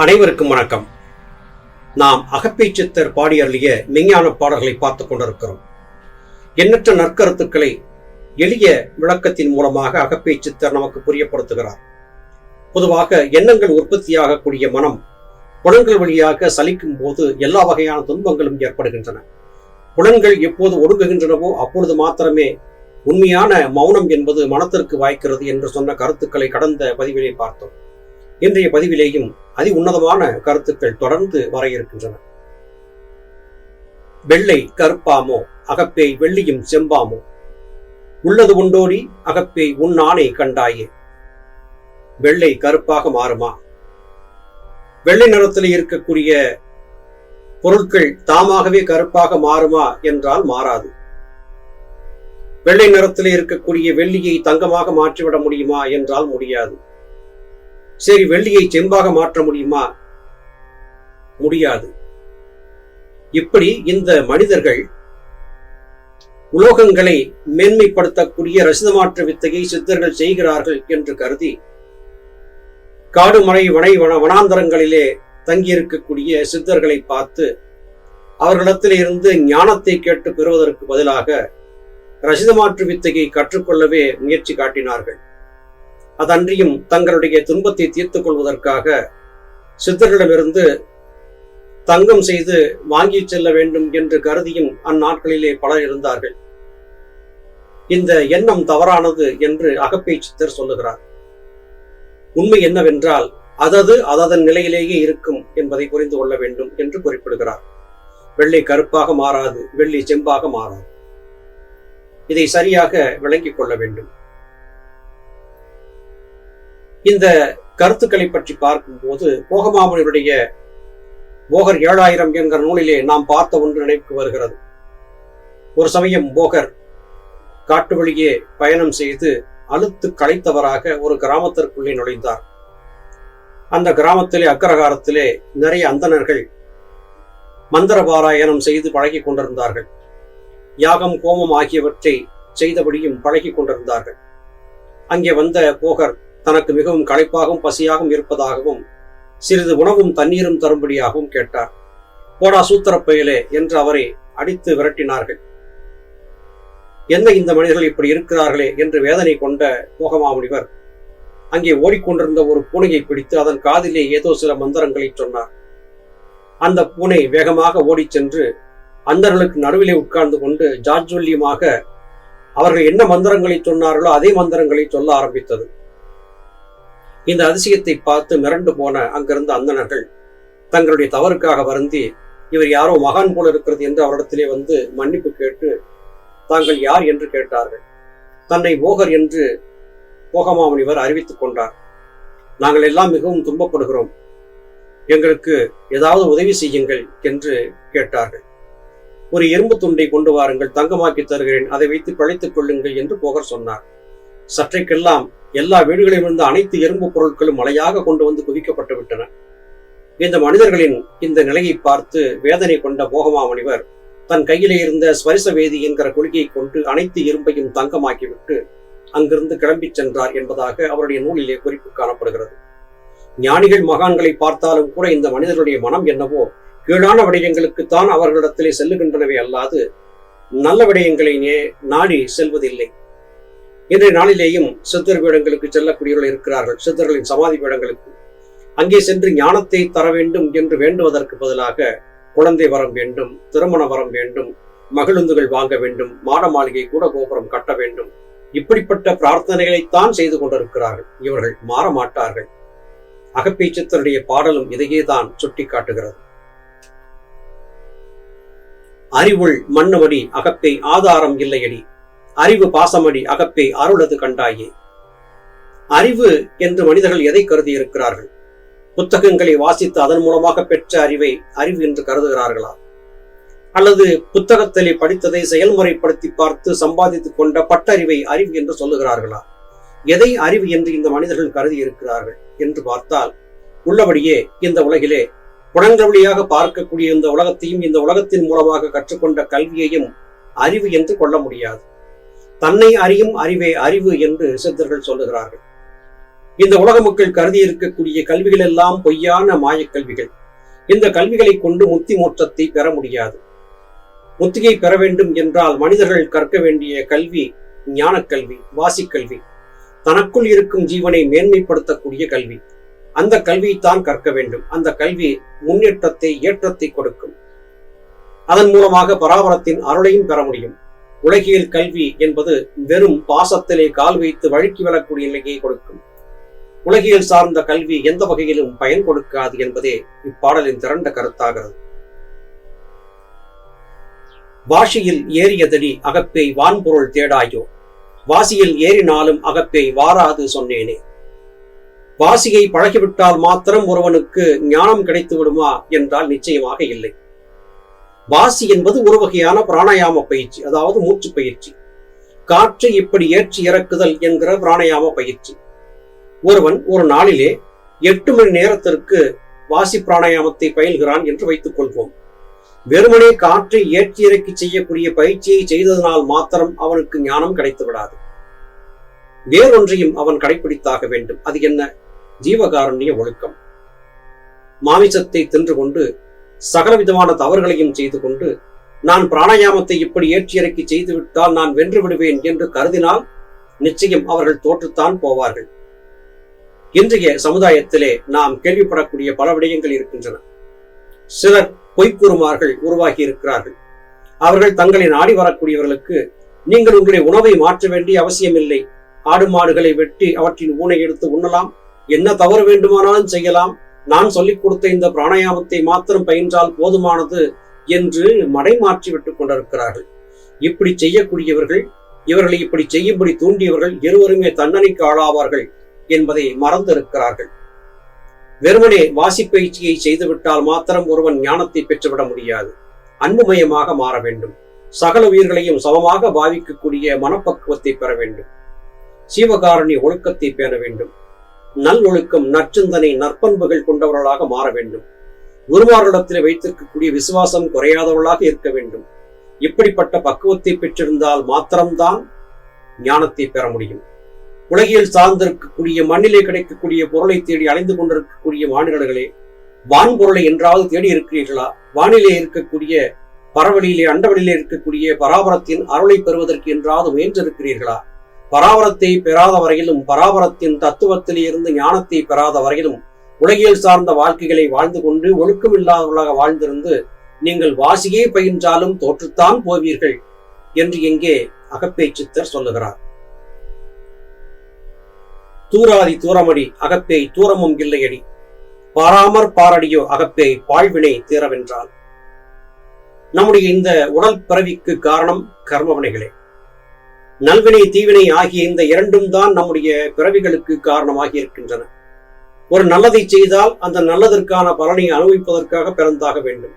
அனைவருக்கும் வணக்கம். நாம் அகப்பை சித்தர் பாடி அருளிய மெஞ்ஞான பாடல்களை பார்த்து கொண்டிருக்கிறோம். எண்ணற்ற நற்கருத்துக்களை எளிய விளக்கத்தின் மூலமாக அகப்பை சித்தர் நமக்கு புரியப்படுத்துகிறார். பொதுவாக எண்ணங்கள் உற்பத்தியாகக்கூடிய மனம் புலன்கள் வழியாக சலிக்கும் போது எல்லா வகையான துன்பங்களும் ஏற்படுகின்றன. புலன்கள் எப்போது ஒடுங்குகின்றனவோ அப்பொழுது மாத்திரமே உண்மையான மௌனம் என்பது மனத்திற்கு வாய்க்கிறது என்று சொன்ன கருத்துக்களை கடந்த பதிவிலே பார்த்தோம். இன்றைய பதிவிலேயும் அதி உன்னதமான கருத்துக்கள் தொடர்ந்து வர இருக்கின்றன வெள்ளை கருப்பாமோ அகப்பேய் வெள்ளியும் செம்பாமோ? உள்ளது உண்டோடி அகப்பேய் உன் கண்டாயே? வெள்ளை கருப்பாக மாறுமா? வெள்ளை நிறத்தில் இருக்கக்கூடிய பொருட்கள் தாமாகவே கருப்பாக மாறுமா என்றால் மாறாது. வெள்ளை நிறத்தில் இருக்கக்கூடிய வெள்ளியை தங்கமாக மாற்றிவிட முடியுமா என்றால் முடியாது. சரி வெள்ளியை செம்பாக மாற்ற முடியுமா? முடியாது. இப்படி இந்த மனிதர்கள் உலோகங்களை மேன்மைப்படுத்தக்கூடிய ரசிதமாற்று வித்தையை சித்தர்கள் செய்கிறார்கள் என்று கருதி காடு மலை வனை வன வனாந்தரங்களிலே தங்கியிருக்கக்கூடிய சித்தர்களை பார்த்து அவர்களிடத்தில் இருந்து ஞானத்தை கேட்டு பெறுவதற்கு பதிலாக ரசிதமாற்று வித்தையை கற்றுக்கொள்ளவே முயற்சி காட்டினார்கள். அதன்றியும் தங்களுடைய துன்பத்தை தீர்த்துக் கொள்வதற்காக சித்தர்களிடமிருந்து தங்கம் செய்து வாங்கி செல்ல வேண்டும் என்று கருதியும் அந்நாட்களிலே பலர் இருந்தார்கள். இந்த எண்ணம் தவறானது என்று அகப்பை சித்தர் சொல்லுகிறார். உண்மை என்னவென்றால் அதது அததன் நிலையிலேயே இருக்கும் என்பதை புரிந்து கொள்ள வேண்டும் என்று குறிப்பிடுகிறார். வெள்ளை கருப்பாக மாறாது வெள்ளி செம்பாக மாறாது. இதை சரியாக விளங்கிக் கொள்ள வேண்டும். இந்த கருத்துக்களை பற்றி பார்க்கும்போது போகமாமனுடைய போகர் ஏழாயிரம் என்கிற நூலிலே நாம் பார்த்த ஒன்று நினைவுக்கு வருகிறது. ஒரு சமயம் போகர் காட்டு வழியே பயணம் செய்து அழுத்து களைத்தவராக ஒரு கிராமத்திற்குள்ளே நுழைந்தார். அந்த கிராமத்திலே அக்ரகாரத்திலே நிறைய அந்தணர்கள் மந்திர பாராயணம் செய்து பழகி கொண்டிருந்தார்கள். யாகம் கோமம் ஆகியவற்றை செய்தபடியும் பழகி கொண்டிருந்தார்கள். அங்கே வந்த போகர் தனக்கு மிகவும் களைப்பாகவும் பசியாகவும் இருப்பதாகவும் சிறிது உணவும் தண்ணீரும் தரும்படியாகவும் கேட்டார். போடா சூத்திர பயலே என்று அவரை அடித்து விரட்டினார்கள். என்ன இந்த மனிதர்கள் இப்படி இருக்கிறார்களே என்று வேதனை கொண்ட போகமாமுனிவர் அங்கே ஓடிக்கொண்டிருந்த ஒரு பூனையை பிடித்து அதன் காதிலே ஏதோ சில மந்திரங்களை சொன்னார். அந்த பூனை வேகமாக ஓடிச் சென்று அந்தர்களுக்கு நடுவிலே உட்கார்ந்து கொண்டு ஜாஜ்வல்யமாக அவர்கள் என்ன மந்திரங்களை சொன்னார்களோ அதே மந்திரங்களை சொல்ல ஆரம்பித்தது. இந்த அதிசயத்தை பார்த்து மிரண்டு போன அங்கிருந்த அந்தணர்கள் தங்களுடைய தவறுக்காக வருந்தி இவர் யாரோ மகான் போல இருக்கிறது என்று அவரிடத்திலே வந்து மன்னிப்பு கேட்டு தாங்கள் யார் என்று கேட்டார்கள். தன்னை போகர் என்று போகமாமுனிவர் அறிவித்துக் கொண்டார். நாங்கள் எல்லாம் மிகவும் துன்பப்படுகிறோம். எங்களுக்கு ஏதாவது உதவி செய்யுங்கள் என்று கேட்டார்கள். ஒரு எறும்பு துண்டை கொண்டு வாருங்கள் தங்கமாக்கி தருகிறேன். அதை வைத்து பிழைத்துக் கொள்ளுங்கள் என்று போகர் சொன்னார். சற்றைக்கெல்லாம் எல்லா வீடுகளிலும் இருந்த அனைத்து எறும்பு பொருட்களும் மலையாக கொண்டு வந்து குவிக்கப்பட்டு விட்டன. இந்த மனிதர்களின் இந்த நிலையை பார்த்து வேதனை கொண்ட போகமாமுனிவர் தன் கையிலே இருந்த ஸ்வரிச வேதி என்கிற கொள்கையை கொண்டு அனைத்து இரும்பையும் தங்கமாக்கிவிட்டு அங்கிருந்து கிளம்பிச் சென்றார் என்பதாக அவருடைய நூலிலே குறிப்பு காணப்படுகிறது. ஞானிகள் மகான்களை பார்த்தாலும் கூட இந்த மனிதர்களுடைய மனம் என்னவோ கீழான விடயங்களுக்குத்தான் அவர்களிடத்திலே செல்லுகின்றனவே அல்லாது நல்ல விடயங்களை நாடி செல்வதில்லை. இன்றைய நாளிலேயும் சித்தர் பீடங்களுக்கு செல்லக்கூடியவர்கள் இருக்கிறார்கள். சித்தர்களின் சமாதி பீடங்களுக்கு அங்கே சென்று ஞானத்தை தர வேண்டும் என்று வேண்டுவதற்கு பதிலாக குழந்தை வரம் வேண்டும் திருமண வரம் வேண்டும் மகிழுந்துகள் வாங்க வேண்டும் மாட மாளிகை கூட கோபுரம் கட்ட வேண்டும். இப்படிப்பட்ட பிரார்த்தனைகளைத்தான் செய்து கொண்டிருக்கிறார்கள். இவர்கள் மாற மாட்டார்கள். அகப்பை சித்தருடைய பாடலும் இதையே தான் சுட்டி காட்டுகிறது. அறிவுள் மண்ணுவடி அகப்பை ஆதாரம் இல்லையடி. அறிவு பாசமடி அகப்பை அருளது கண்டாயே. அறிவு என்று மனிதர்கள் எதை கருதி இருக்கிறார்கள் புத்தகங்களை வாசித்து அதன் மூலமாக பெற்ற அறிவை அறிவு என்று கருதுகிறார்களா? அல்லது புத்தகத்திலே படித்ததை செயல்முறைப்படுத்தி பார்த்து சம்பாதித்துக் கொண்ட பட்டறிவை அறிவு என்று சொல்லுகிறார்களா? எதை அறிவு என்று இந்த மனிதர்கள் கருதி இருக்கிறார்கள் என்று பார்த்தால் உள்ளபடியே இந்த உலகிலே புலன்கள் வழியாக பார்க்கக்கூடிய இந்த உலகத்தையும் இந்த உலகத்தின் மூலமாக கற்றுக்கொண்ட கல்வியையும் அறிவு என்று கொள்ள முடியாது. தன்னை அறியும் அறிவே அறிவு என்று சித்தர்கள் சொல்லுகிறார்கள். இந்த உலக மக்கள் கருதி இருக்கக்கூடிய கல்விகள் எல்லாம் பொய்யான மாயக் கல்விகள். இந்த கல்விகளை கொண்டு முத்தி மோற்றத்தை பெற முடியாது. முத்தியை பெற வேண்டும் என்றால் மனிதர்கள் கற்க வேண்டிய கல்வி ஞானக்கல்வி வாசிக்கல்வி தனக்குள் இருக்கும் ஜீவனை மேன்மைப்படுத்தக்கூடிய கல்வி. அந்த கல்வியைத்தான் கற்க வேண்டும். அந்த கல்வி முன்னேற்றத்தை ஏற்றத்தை கொடுக்கும். அதன் மூலமாக பராபரத்தின் அருளையும் பெற முடியும். உலகியல் கல்வி என்பது வெறும் பாசத்திலே கால் வைத்து வழுக்கி வரக்கூடிய நிலையை கொடுக்கும். உலகியல் சார்ந்த கல்வி எந்த வகையிலும் பயன் கொடுக்காது என்பதே இப்பாடலின் திரண்ட கருத்தாகிறது. வாஷியில் ஏறியதடி அகப்பேய் வான்பொருள் தேடாயோ? வாசியில் ஏறினாலும் அகப்பேய் வாராது சொன்னேனே. வாசியை பழகிவிட்டால் மாத்திரம் ஒருவனுக்கு ஞானம் கிடைத்து விடுமா என்றால் நிச்சயமாக இல்லை. வாசி என்பது ஒரு வகையான பிராணாயாம பயிற்சி அதாவது மூச்சு பயிற்சி. காற்று இப்படி ஏற்றி இறக்குதல் என்கிற பிராணாயாம பயிற்சி. ஒருவன் ஒரு நாளிலே எட்டு மணி நேரத்திற்கு வாசி பிராணாயாமத்தை பயில்கிறான் என்று வைத்துக் கொள்வோம். வெறுமனே காற்றை ஏற்றி இறக்கி செய்யக்கூடிய பயிற்சியை செய்ததனால் மாத்திரம் அவனுக்கு ஞானம் கிடைத்து விடாது வேறொன்றையும் அவன் கடைபிடித்தாக வேண்டும். அது என்ன? ஜீவகாருண்ய ஒழுக்கம். மாமிசத்தை தின்று கொண்டு சகல விதமான தவறுகளையும் செய்து கொண்டு நான் பிராணாயாமத்தை இப்படி ஏற்றி இறக்கி செய்துவிட்டால் நான் வென்று விடுவேன் என்று கருதினால் நிச்சயம் அவர்கள் தோற்றுத்தான் போவார்கள். இன்றைய சமுதாயத்திலே நாம் கேள்விப்படக்கூடிய பல விடயங்கள் இருக்கின்றன. சிலர் பொய்க்கூறுமார்கள் உருவாகி இருக்கிறார்கள். அவர்கள் தங்களை நாடி வரக்கூடியவர்களுக்கு நீங்கள் உங்களுடைய உணவை மாற்ற வேண்டிய அவசியமில்லை. ஆடு மாடுகளை வெட்டி அவற்றின் ஊனை எடுத்து உண்ணலாம். என்ன தவறு வேண்டுமானாலும் செய்யலாம். நான் சொல்லிக் கொடுத்த இந்த பிராணாயாமத்தை மாத்திரம் பயின்றால் போதுமானது என்று மடை மாற்றி விட்டுக் கொண்டிருக்கிறார்கள். இப்படி செய்யக்கூடியவர்கள் இவர்களை இப்படி செய்யும்படி தூண்டியவர்கள் இருவருமே தண்டனைக்கு ஆளாவார்கள் என்பதை மறந்திருக்கிறார்கள். வெறுமனே வாசிப்பயிற்சியை செய்துவிட்டால் மாத்திரம் ஒருவன் ஞானத்தை பெற்றுவிட முடியாது. அன்புமயமாக மாற வேண்டும். சகல உயிர்களையும் சமமாக பாவிக்கக்கூடிய மனப்பக்குவத்தை பெற வேண்டும். சீவகாரணி ஒழுக்கத்தை பேண வேண்டும். நல்லொழுக்கம் நற்சிந்தனை நற்பண்புகள் கொண்டவர்களாக மாற வேண்டும். குருமாரிடத்தில் வைத்திருக்கக்கூடிய விசுவாசம் குறையாதவர்களாக இருக்க வேண்டும். இப்படிப்பட்ட பக்குவத்தை பெற்றிருந்தால் மாத்திரம்தான் ஞானத்தை பெற முடியும். உலகில் சார்ந்திருக்கக்கூடிய மண்ணிலே கிடைக்கக்கூடிய பொருளை தேடி அலைந்து கொண்டிருக்கக்கூடிய மாநிலங்களே வான்பொருளை என்றாவது தேடி இருக்கிறீர்களா? வானிலே இருக்கக்கூடிய பரவலிலே அண்டவெளியிலே இருக்கக்கூடிய பராபரத்தின் அருளை பெறுவதற்கு என்றாவது முயன்றிருக்கிறீர்களா? பராபரத்தை பெறாத வரையிலும் பராபரத்தின் தத்துவத்தில் இருந்து ஞானத்தை பெறாத வரையிலும் உலகியல் சார்ந்த வாழ்க்கைகளை வாழ்ந்து கொண்டு ஒழுக்கமில்லாதவர்களாக வாழ்ந்திருந்து நீங்கள் வாசியே பயின்றாலும் தோற்றுத்தான் போவீர்கள் என்று இங்கே அகப்பே சித்தர் சொல்லுகிறார். தூராதி தூரமடி அகப்பேய் தூரமும் இல்லையடி. பாராமற் பாரடியோ அகப்பேய் பாழ்வினை தீரவென்றால் நம்முடைய இந்த உடல் பிறவிக்கு காரணம் கர்மவினைகளே நல்வினை தீவினை ஆகிய இந்த இரண்டும் தான் நம்முடைய பிறவிகளுக்கு காரணமாகி இருக்கின்றன. ஒரு நல்லதை செய்தால் அந்த நல்லதற்கான பலனை அனுபவிப்பதற்காக பிறந்தாக வேண்டும்.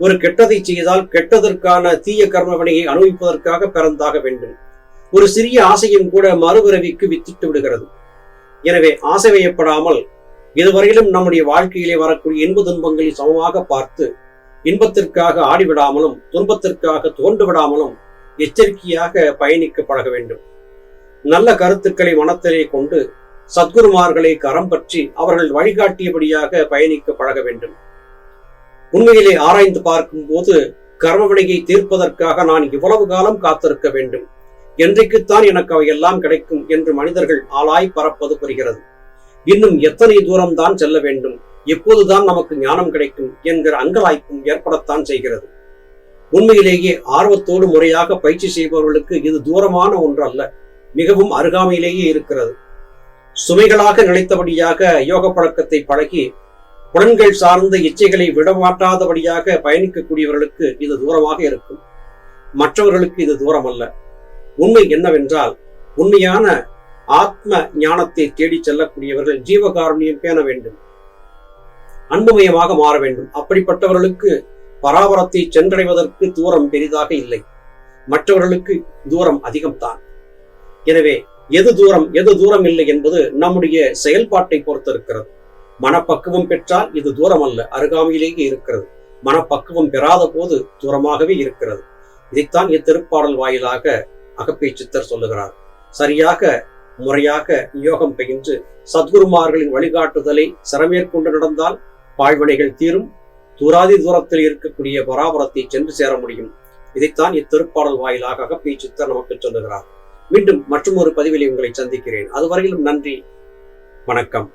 ஒரு கெட்டதை செய்தால் கெட்டதற்கான தீய கர்மவினையை அனுபவிப்பதற்காக பிறந்தாக வேண்டும். ஒரு சிறிய ஆசையும் கூட மறுபிறவிக்கு வித்திட்டு விடுகிறது. எனவே ஆசை வயப்படாமல் இதுவரையிலும் நம்முடைய வாழ்க்கையிலே வரக்கூடிய இன்ப துன்பங்களை சமமாக பார்த்து இன்பத்திற்காக ஆடிவிடாமலும் துன்பத்திற்காக தோன்று விடாமலும் எச்சரிக்கையாக பயணிக்க பழக வேண்டும். நல்ல கருத்துக்களை மனத்திலே கொண்டு சத்குருமார்களை கரம் பற்றி அவர்கள் வழிகாட்டியபடியாக பயணிக்க பழக வேண்டும். உண்மையிலே ஆராய்ந்து பார்க்கும் போது கர்மவினையை தீர்ப்பதற்காக நான் இவ்வளவு காலம் காத்திருக்க வேண்டும். என்றைக்குத்தான் எனக்கு அவையெல்லாம் கிடைக்கும் என்று மனிதர்கள் ஆளாய் பறப்பது புரிகிறது. இன்னும் எத்தனை தூரம் தான் செல்ல வேண்டும். எப்போதுதான் நமக்கு ஞானம் கிடைக்கும் என்கிற அங்கலாய்ப்பும் ஏற்படத்தான் செய்கிறது. உண்மையிலேயே ஆர்வத்தோடு முறையாக பயிற்சி செய்பவர்களுக்கு இது தூரமான ஒன்று அல்ல மிகவும் அருகாமையிலேயே இருக்கிறது. சுமைகளாக நினைத்தபடியாக யோக பழக்கத்தை பழகி புலன்கள் சார்ந்த இச்சைகளை விடமாட்டாதபடியாக பயணிக்கக்கூடியவர்களுக்கு இது தூரமாக இருக்கும். மற்றவர்களுக்கு இது தூரம் அல்ல உண்மை என்னவென்றால் உண்மையான ஆத்ம ஞானத்தை தேடி செல்லக்கூடியவர்கள் ஜீவகாருண்யம் பேண வேண்டும். அன்புமயமாக மாற வேண்டும். அப்படிப்பட்டவர்களுக்கு பராபரத்தை சென்றடைவதற்கு தூரம் பெரிதாக இல்லை. மற்றவர்களுக்கு தூரம் அதிகம்தான். எனவே எது தூரம் எது தூரம் இல்லை என்பது நம்முடைய செயல்பாட்டை பொறுத்திருக்கிறது. மனப்பக்குவம் பெற்றால் இது தூரம் அல்ல அருகாமையிலேயே இருக்கிறது. மனப்பக்குவம் பெறாத போது தூரமாகவே இருக்கிறது. இதைத்தான் இத்திருப்பாடல் வாயிலாக அகப்பே சித்தர் சொல்லுகிறார். சரியாக முறையாக யோகம் பயின்று சத்குருமார்களின் வழிகாட்டுதலை சிறமேற்கொண்டு நடந்தால் பாழ்வினைகள் தீரும் தூராதி தூரத்தில் இருக்கக்கூடிய பராபரத்தை சென்று சேர முடியும். இதைத்தான் இத்திருப்பாடல் வாயிலாக அகப்பி சித்தர் நமக்கு சொல்லுகிறார். மீண்டும் மற்றும் ஒரு பதிவிலே உங்களை சந்திக்கிறேன். அதுவரையிலும் நன்றி. வணக்கம்.